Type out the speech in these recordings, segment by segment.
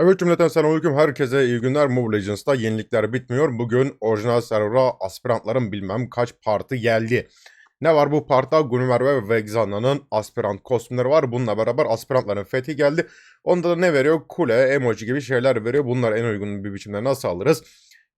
Evet cümleten selamünaleyküm herkese iyi günler Mobile Legends'ta yenilikler bitmiyor. Bugün orijinal server'a aspirantların bilmem kaç partı geldi. Ne var bu partta? Gunnar ve Vexana'nın aspirant kostümleri var. Bununla beraber aspirantların fethi geldi. Onda da ne veriyor? Kule, emoji gibi şeyler veriyor. Bunlar en uygun bir biçimde nasıl alırız?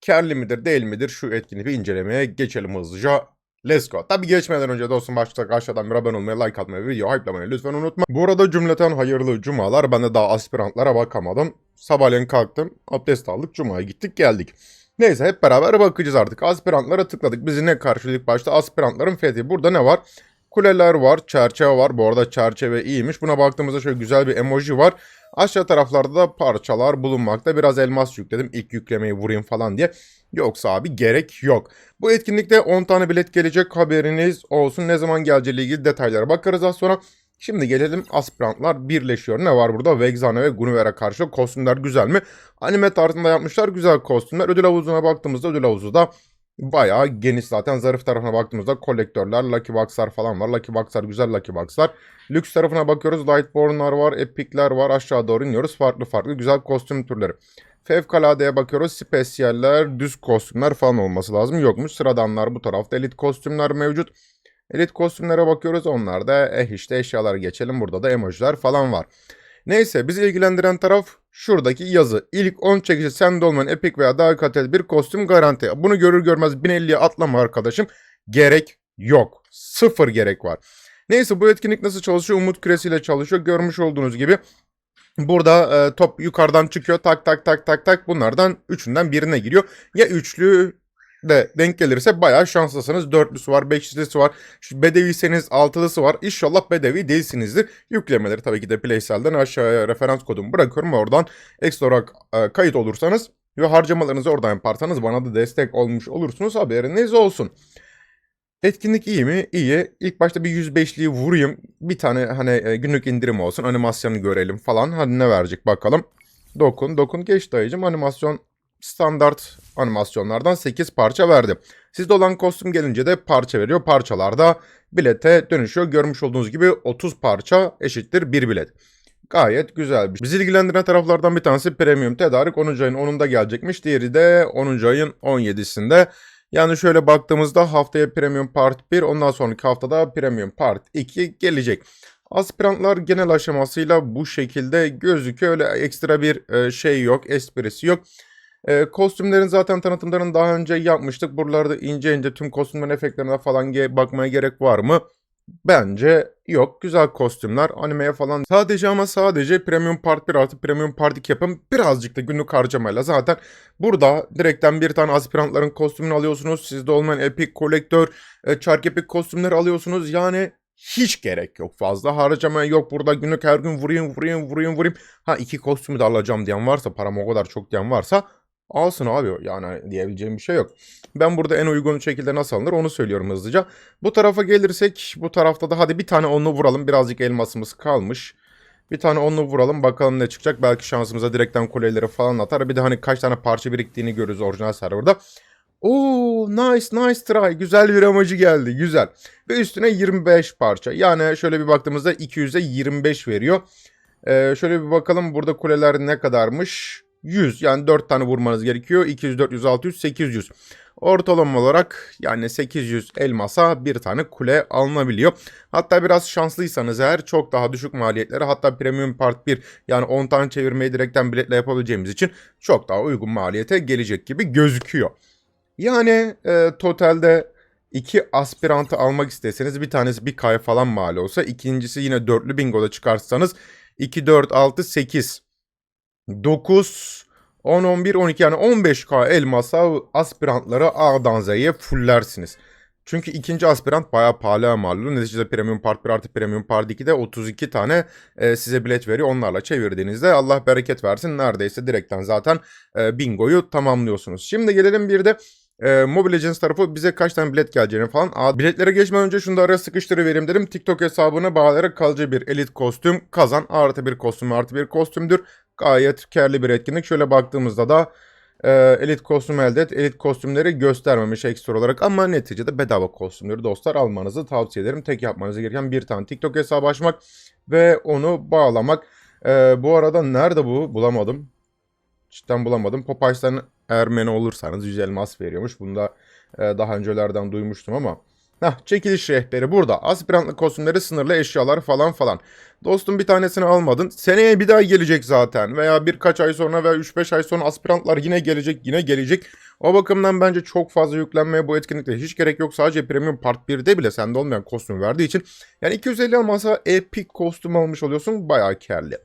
Kerli midir değil midir? Şu etkinliği incelemeye geçelim hızlıca. Let's go. Tabi geçmeden önce dostum başta aşağıdan bir abone olmayı, like atmayı, video hype'lamayı lütfen unutma. Bu arada cümleten hayırlı cumalar. Ben de daha aspirantlara bakamadım. Sabahleyin kalktım, abdest aldık, cumaya gittik geldik. Neyse hep beraber bakacağız artık. Aspirantlara tıkladık. Bizi ne karşıladık başta? Aspirantların fethi. Burada ne var? Kuleler var, çerçeve var. Bu arada çerçeve iyiymiş. Buna baktığımızda şöyle güzel bir emoji var. Aşağı taraflarda da parçalar bulunmakta. Biraz elmas yükledim. İlk yüklemeyi vurayım falan diye. Yoksa abi gerek yok. Bu etkinlikte 10 tane bilet gelecek haberiniz olsun. Ne zaman geleceğiyle ilgili detaylara bakarız az sonra. Şimdi gelelim aspirantlar birleşiyor. Ne var burada? Vexana ve Gunuver'e karşı kostümler güzel mi? Anime tarzında yapmışlar güzel kostümler. Ödül havuzuna baktığımızda ödül havuzu da bayağı geniş zaten. Zarif tarafına baktığımızda kolektörler, Lucky Box'lar falan var. Lucky Box'lar güzel Lucky Box'lar. Lüks tarafına bakıyoruz. Lightborn'lar var, Epic'ler var. Aşağı doğru iniyoruz. Farklı farklı güzel kostüm türleri. Fevkaladeye bakıyoruz. Spesiyeller, düz kostümler falan olması lazım. Yokmuş. Sıradanlar bu tarafta. Elit kostümler mevcut. Elit kostümlere bakıyoruz. Onlar da eh işte eşyalar geçelim. Burada da emojiler falan var. Neyse bizi ilgilendiren taraf şuradaki yazı. İlk 10 çekişi sende olmayan epik veya daha kaliteli bir kostüm garanti. Bunu görür görmez 1050'ye atlama arkadaşım. Gerek yok. Sıfır gerek var. Neyse bu etkinlik nasıl çalışıyor? Umut küresiyle çalışıyor. Görmüş olduğunuz gibi Burada e, top yukarıdan çıkıyor tak tak tak tak tak bunlardan üçünden birine giriyor. Ya üçlü de denk gelirse bayağı şanslısınız. Dörtlüsü var, beşlisi var. Şu bedeviyseniz altılısı var. İnşallah bedevi değilsinizdir. Yüklemeleri tabii ki de Playsel'den aşağıya referans kodumu bırakıyorum. Oradan ekstra olarak e, kayıt olursanız ve harcamalarınızı oradan yaparsanız bana da destek olmuş olursunuz. Haberiniz olsun. Etkinlik iyi mi? İyi. İlk başta bir 105'liği vurayım. Bir tane hani e, günlük indirim olsun. Animasyonu görelim falan. Hadi ne verecek bakalım. Dokun. Dokun geç dayıcım. Animasyon standart animasyonlardan 8 parça verdi. Sizde olan kostüm gelince de parça veriyor. Parçalarda bilete dönüşüyor. Görmüş olduğunuz gibi 30 parça eşittir 1 bilet. Gayet güzel. Bizi ilgilendiren taraflardan bir tanesi premium tedarik 10. ayın 10'unda gelecekmiş. Diğeri de 10. ayın 17'sinde. Yani şöyle baktığımızda haftaya Premium Part 1 ondan sonraki haftada Premium Part 2 gelecek. Aspirantlar genel aşamasıyla bu şekilde gözüküyor. Öyle ekstra bir e, şey yok, esprisi yok. E, kostümlerin zaten tanıtımlarını daha önce yapmıştık. Buralarda ince ince tüm kostümlerin efektlerine falan ge- bakmaya gerek var mı? Bence yok. Güzel kostümler. Animeye falan. Sadece ama sadece Premium Part 1 artı Premium Part 2 yapın. Birazcık da günlük harcamayla zaten burada direkten bir tane aspirantların kostümünü alıyorsunuz. Sizde olmayan Epic Kolektör, e, Çark Epic kostümleri alıyorsunuz. Yani hiç gerek yok. Fazla harcamaya yok. Burada günlük her gün vurayım vurayım vurayım vurayım. Ha iki kostümü de alacağım diyen varsa param o kadar çok diyen varsa alsın abi. Yani diyebileceğim bir şey yok. Ben burada en uygun şekilde nasıl alınır onu söylüyorum hızlıca. Bu tarafa gelirsek bu tarafta da hadi bir tane onlu vuralım. Birazcık elmasımız kalmış. Bir tane onlu vuralım bakalım ne çıkacak. Belki şansımıza direkten kuleleri falan atar. Bir de hani kaç tane parça biriktiğini görürüz orijinal serverda. Oo nice nice try. Güzel bir amacı geldi. Güzel. Ve üstüne 25 parça. Yani şöyle bir baktığımızda 200'e 25 veriyor. Ee, şöyle bir bakalım burada kuleler ne kadarmış. 100 yani 4 tane vurmanız gerekiyor. 200, 400, 600, 800. Ortalama olarak yani 800 elmasa bir tane kule alınabiliyor. Hatta biraz şanslıysanız eğer çok daha düşük maliyetleri hatta Premium Part 1 yani 10 tane çevirmeyi direkten biletle yapabileceğimiz için çok daha uygun maliyete gelecek gibi gözüküyor. Yani e, totalde iki aspirantı almak isteseniz bir tanesi bir kaya falan mal olsa ikincisi yine dörtlü bingoda çıkarsanız 2, 4, 6, 8, 9, 10, 11, 12 yani 15k elmasa aspirantları A'dan Z'ye fullersiniz. Çünkü ikinci aspirant bayağı pahalı mallı. Neticede Premium Part 1 artı Premium Part 2'de 32 tane e, size bilet veriyor. Onlarla çevirdiğinizde Allah bereket versin. Neredeyse direkten zaten e, bingoyu tamamlıyorsunuz. Şimdi gelelim bir de e, Mobile Legends tarafı bize kaç tane bilet geleceğini falan. Aa, biletlere geçmeden önce şunu da araya sıkıştırıvereyim dedim. TikTok hesabını bağlayarak kalıcı bir elit kostüm kazan. Artı bir kostüm artı bir kostümdür. Gayet karlı bir etkinlik. Şöyle baktığımızda da e, elit kostüm elde et. Elit kostümleri göstermemiş ekstra olarak ama neticede bedava kostümleri dostlar almanızı tavsiye ederim. Tek yapmanız gereken bir tane TikTok hesabı açmak ve onu bağlamak. E, bu arada nerede bu? Bulamadım. cidden bulamadım. Popeyes'ten Ermeni olursanız 100 elmas veriyormuş. Bunu da e, daha öncelerden duymuştum ama. Heh, çekiliş rehberi burada. Aspirantlı kostümleri, sınırlı eşyalar falan falan. Dostum bir tanesini almadın. Seneye bir daha gelecek zaten. Veya birkaç ay sonra veya 3-5 ay sonra aspirantlar yine gelecek, yine gelecek. O bakımdan bence çok fazla yüklenmeye bu etkinlikte hiç gerek yok. Sadece Premium Part 1'de bile sende olmayan kostüm verdiği için. Yani 250 almasa epic kostüm almış oluyorsun. Bayağı kârlı.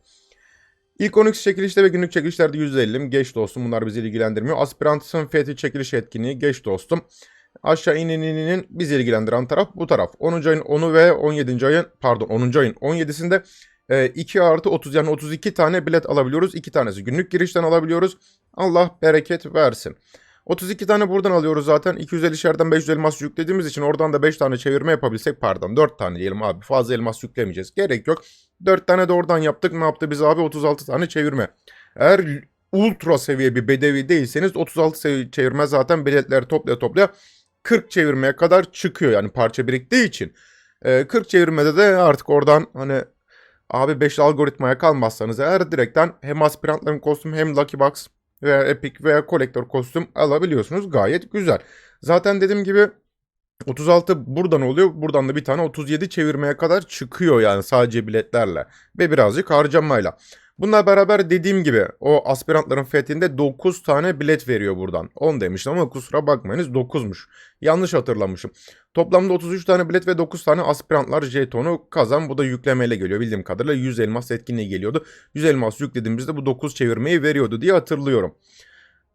İlk 12 çekilişte ve günlük çekilişlerde %50'im. Geç dostum bunlar bizi ilgilendirmiyor. Aspirantın fethi çekiliş etkinliği geç dostum. Aşağı ineninin bizi ilgilendiren taraf bu taraf. 10. ayın 10'u ve 17. ayın pardon 10. ayın 17'sinde 2 artı 30 yani 32 tane bilet alabiliyoruz. 2 tanesi günlük girişten alabiliyoruz. Allah bereket versin. 32 tane buradan alıyoruz zaten. 250 şerden 500 elmas yüklediğimiz için oradan da 5 tane çevirme yapabilsek pardon 4 tane diyelim abi. Fazla elmas yüklemeyeceğiz. Gerek yok. 4 tane de oradan yaptık. Ne yaptı biz abi? 36 tane çevirme. Eğer ultra seviye bir bedevi değilseniz 36 seviye çevirme zaten biletleri toplaya toplaya 40 çevirmeye kadar çıkıyor yani parça biriktiği için. Ee, 40 çevirmede de artık oradan hani abi 5 algoritmaya kalmazsanız eğer direkten hem aspirantların kostümü hem Lucky Box veya Epic veya kolektör kostüm alabiliyorsunuz. Gayet güzel. Zaten dediğim gibi 36 buradan oluyor. Buradan da bir tane 37 çevirmeye kadar çıkıyor yani sadece biletlerle. Ve birazcık harcamayla. Bununla beraber dediğim gibi o aspirantların fethinde 9 tane bilet veriyor buradan. 10 demiştim ama kusura bakmayınız 9'muş. Yanlış hatırlamışım. Toplamda 33 tane bilet ve 9 tane aspirantlar jetonu kazan. Bu da yüklemeyle geliyor. Bildiğim kadarıyla 100 elmas etkinliği geliyordu. 100 elmas yüklediğimizde bu 9 çevirmeyi veriyordu diye hatırlıyorum.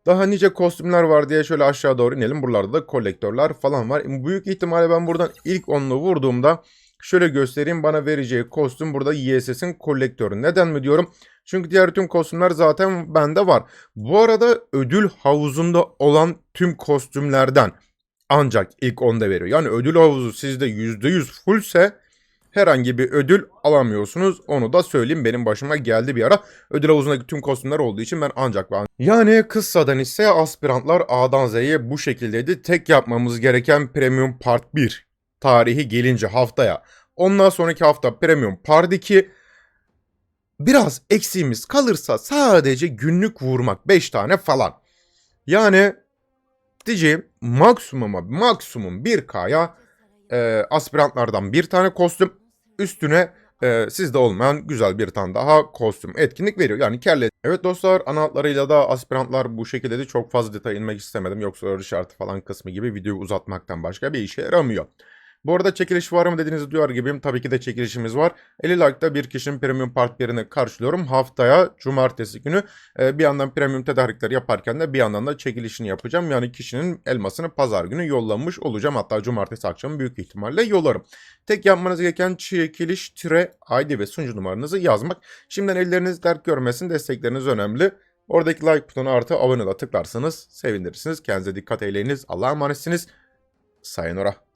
Daha nice kostümler var diye şöyle aşağı doğru inelim. Buralarda da kolektörler falan var. Büyük ihtimalle ben buradan ilk 10'unu vurduğumda şöyle göstereyim. Bana vereceği kostüm burada YSS'in kolektörü. Neden mi diyorum? Çünkü diğer tüm kostümler zaten bende var. Bu arada ödül havuzunda olan tüm kostümlerden ancak ilk 10'da veriyor. Yani ödül havuzu sizde %100 fullse herhangi bir ödül alamıyorsunuz. Onu da söyleyeyim benim başıma geldi bir ara. Ödül havuzundaki tüm kostümler olduğu için ben ancak ben. Yani kıssadan ise aspirantlar A'dan Z'ye bu şekildeydi. Tek yapmamız gereken Premium Part 1 tarihi gelince haftaya. Ondan sonraki hafta Premium Part 2 biraz eksiğimiz kalırsa sadece günlük vurmak 5 tane falan. Yani diyeceğim maksimuma maksimum 1K'ya e, aspirantlardan bir tane kostüm üstüne e, sizde olmayan güzel bir tane daha kostüm etkinlik veriyor. Yani kelle. Evet dostlar ana hatlarıyla da aspirantlar bu şekilde de çok fazla detay inmek istemedim. Yoksa öyle şartı falan kısmı gibi videoyu uzatmaktan başka bir işe yaramıyor. Bu arada çekiliş var mı dediğinizi duyar gibiyim. Tabii ki de çekilişimiz var. 50 like'da bir kişinin premium part 1'ini karşılıyorum. Haftaya cumartesi günü e, bir yandan premium tedarikleri yaparken de bir yandan da çekilişini yapacağım. Yani kişinin elmasını pazar günü yollamış olacağım. Hatta cumartesi akşamı büyük ihtimalle yollarım. Tek yapmanız gereken çekiliş tire ID ve sunucu numaranızı yazmak. Şimdiden elleriniz dert görmesin. Destekleriniz önemli. Oradaki like butonu artı abone tıklarsanız sevinirsiniz. Kendinize dikkat eyleyiniz. Allah'a emanetsiniz. Sayonara.